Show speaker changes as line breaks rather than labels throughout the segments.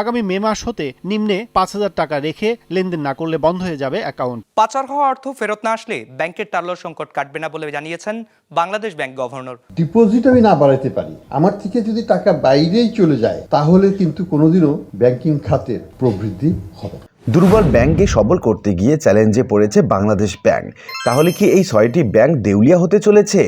আগামী মে মাস হতে নিম্নে পাঁচ হাজার টাকা রেখে লেনদেন না করলে বন্ধ হয়ে যাবে অ্যাকাউন্ট।
পাচার হওয়া অর্থ ফেরত না আসলে ব্যাংকের টার্লো সংকট কাটবে না বলে জানিয়েছেন বাংলাদেশ ব্যাংক গভর্নর।
ডিপোজিট আমি না বাড়াইতে পারি। আমার থেকে যদি টাকা বাইরেই চলে যায় তাহলে কিন্তু কোনোদিনও ব্যাংকিং খাতের প্রবৃদ্ধি হবে
দুর্বল ব্যাংককে সবল করতে গিয়ে চ্যালেঞ্জে পড়েছে বাংলাদেশ ব্যাংক। তাহলে কি এই ছয়টি ব্যাংক দেউলিয়া হতে চলেছে?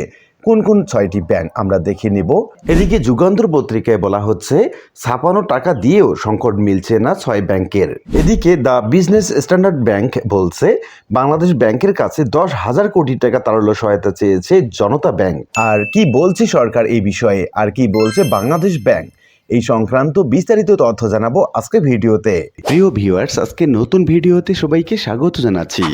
কোন কোন ছয়টি ব্যাংক আমরা দেখে নেব। এদিকে যুগান্তর পত্রিকায় বলা হচ্ছে ছাপানো টাকা দিয়েও সংকট মিলছে না ছয় ব্যাংকের। এদিকে দ্য বিজনেস স্ট্যান্ডার্ড ব্যাংক বলছে, বাংলাদেশ ব্যাংকের কাছে দশ হাজার কোটি টাকা তারল্য সহায়তা চেয়েছে জনতা ব্যাংক। আর কি বলছে সরকার এই বিষয়ে? আর কি বলছে বাংলাদেশ ব্যাংক? এই সংক্রান্ত বিস্তারিত তথ্য জানাব আজকে ভিডিওতে।
প্রিয় ভিউয়ার্স আজকে নতুন ভিডিওতে সবাইকে স্বাগত জানাচ্ছি।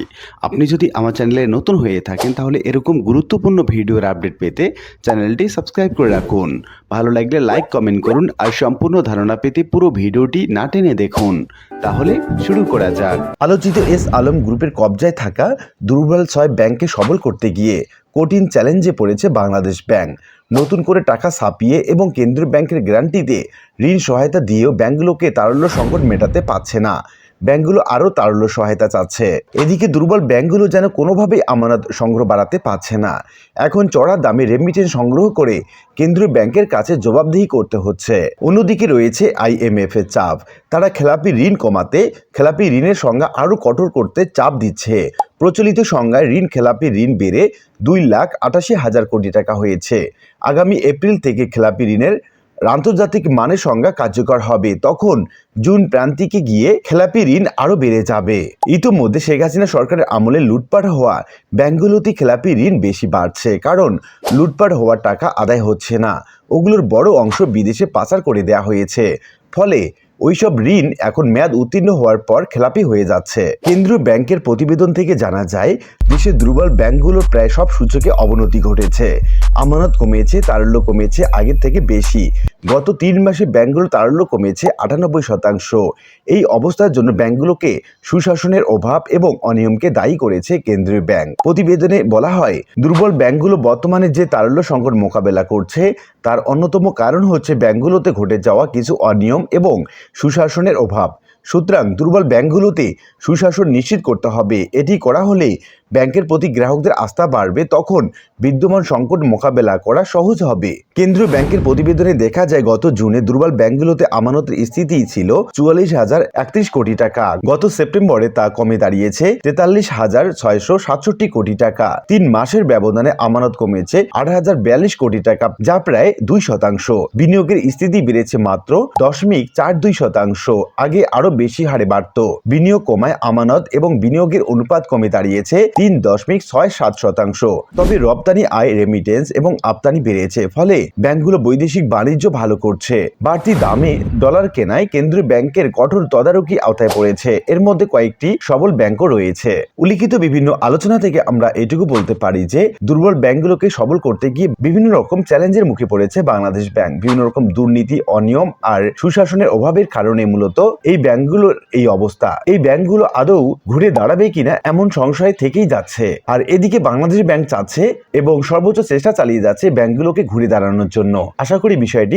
আপনি যদি আমার চ্যানেলে নতুন হয়ে থাকেন তাহলে এরকম গুরুত্বপূর্ণ ভিডিওর আপডেট পেতে চ্যানেলটি সাবস্ক্রাইব করে রাখুন। ভালো লাগলে লাইক কমেন্ট করুন আর সম্পূর্ণ ধারণা পেতে পুরো ভিডিওটি না টেনে দেখুন। তাহলে শুরু করা যাক।
আলোচিত এস আলম গ্রুপের কবজায় থাকা দুর্বল ছয় ব্যাংককে সবল করতে গিয়ে কঠিন চ্যালেঞ্জে পড়েছে বাংলাদেশ ব্যাংক। নতুন করে টাকা ছাপিয়ে এবং কেন্দ্রীয় ব্যাংকের গ্যারান্টিতে ঋণ সহায়তা দিয়েও ব্যাংকগুলোকে তারল্য সংকট মেটাতে পারছে না। ব্যাংকগুলো আরও তারল্য সহায়তা চাচ্ছে। এদিকে দুর্বল ব্যাংকগুলো যেন কোনোভাবেই আমানত সংগ্রহ বাড়াতে পারছে না। এখন চড়া দামে রেমিটেন্স সংগ্রহ করে কেন্দ্রীয় ব্যাংকের কাছে জবাবদিহি করতে হচ্ছে। অন্যদিকে রয়েছে আইএমএফ এর চাপ। তারা খেলাপি ঋণ কমাতে, খেলাপি ঋণের সংজ্ঞা আরও কঠোর করতে চাপ দিচ্ছে। প্রচলিত সংজ্ঞায় ঋণ খেলাপি ঋণ বেড়ে দুই লাখ আটাশি হাজার কোটি টাকা হয়েছে। আগামী এপ্রিল থেকে খেলাপি ঋণের আন্তর্জাতিক মানের সংজ্ঞা কার্যকর হবে। তখন জুন প্রান্তিকে গিয়ে খেলাপি ঋণ আরও বেড়ে যাবে। ইতোমধ্যে শেখ হাসিনা সরকারের আমলে লুটপাট হওয়া ব্যাংকগুলোতে খেলাপি ঋণ বেশি বাড়ছে কারণ লুটপাট হওয়ার টাকা আদায় হচ্ছে না। ওগুলোর বড় অংশ বিদেশে পাচার করে দেওয়া হয়েছে। ফলে ওইসব ঋণ এখন মেয়াদ উত্তীর্ণ হওয়ার পর খেলাপি হয়ে যাচ্ছে। কেন্দ্রীয় ব্যাংকের প্রতিবেদন থেকে জানা যায়, দেশের দুর্বল ব্যাংকগুলোর প্রায় সব সূচকে অবনতি ঘটেছে। আমানত কমেছে, তারল্য কমেছে, আগের থেকে বেশি। গত তিন মাসে ব্যাংকগুলো তারল্য কমেছে আটানব্বই শতাংশ। এই অবস্থার জন্য ব্যাংকগুলোকে সুশাসনের অভাব এবং অনিয়মকে দায়ী করেছে কেন্দ্রীয় ব্যাংক প্রতিবেদনে বলা হয়, দুর্বল ব্যাংকগুলো বর্তমানে যে তারল্য সংকট মোকাবেলা করছে, তার অন্যতম কারণ হচ্ছে ব্যাংকগুলোতে ঘটে যাওয়া কিছু অনিয়ম এবং সুশাসনের অভাব। সুতরাং দুর্বল ব্যাংকগুলোতে সুশাসন নিশ্চিত করতে হবে। এটি করা হলে ব্যাংকের প্রতি গ্রাহকদের আস্থা বাড়বে, তখন বিদ্যমান সংকট মোকাবেলা করা সহজ হবে। কেন্দ্রীয় ব্যাংকের প্রতিবেদনে দেখা যায় গত জুনে দুর্বল ব্যাংকগুলোতে আমানতের স্থিতি ছিল চুয়াল্লিশ হাজার একত্রিশ কোটি টাকা। গত সেপ্টেম্বরে তা কমে দাঁড়িয়েছে তেতাল্লিশ হাজার ছয়শো সাতষট্টি কোটি টাকা। তিন মাসের ব্যবধানে আমানত কমেছে আট হাজার বিয়াল্লিশ কোটি টাকা, যা প্রায় দুই শতাংশ। বিনিয়োগের স্থিতি বেড়েছে মাত্র দশমিক চার দুই শতাংশ। আগে আরও বেশি হারে বাড়ত। বিনিয়োগ কমায় আমানত এবং বিনিয়োগের অনুপাত কমে দাঁড়িয়েছে তিন দশমিক ছয় সাত শতাংশ। তবে রপ্তানি আয় রেমিটেন্স এবং আমদানি বেড়েছে। ফলে ব্যাংকগুলো বৈদেশিক বাণিজ্য ভালো করছে। বাড়তি দামে ডলার কেনায় কেন্দ্রীয় ব্যাংকের কঠোর তদারকি আওতায় পড়েছে। এর মধ্যে কয়েকটি সবল ব্যাংকও রয়েছে। উল্লিখিত বিভিন্ন আলোচনা থেকে আমরা এটুকু বলতে পারি যে, দুর্বল ব্যাংকগুলোকে সবল করতে গিয়ে বিভিন্ন রকম চ্যালেঞ্জের মুখে পড়েছে বাংলাদেশ ব্যাংক। বিভিন্ন রকম দুর্নীতি, অনিয়ম আর সুশাসনের অভাবের কারণে মূলত এই ব্যাংকগুলোর এই অবস্থা। এই ব্যাংকগুলো আদৌ ঘুরে দাঁড়াবে কিনা এমন সংশয় থেকেই যাচ্ছে। আর এদিকে বাংলাদেশ ব্যাংক চাচ্ছে এবং সর্বোচ্চ চেষ্টা চালিয়ে যাচ্ছে ব্যাংকগুলোকে ঘুরে দাঁড়ানোর জন্য। আশা করি বিষয়টি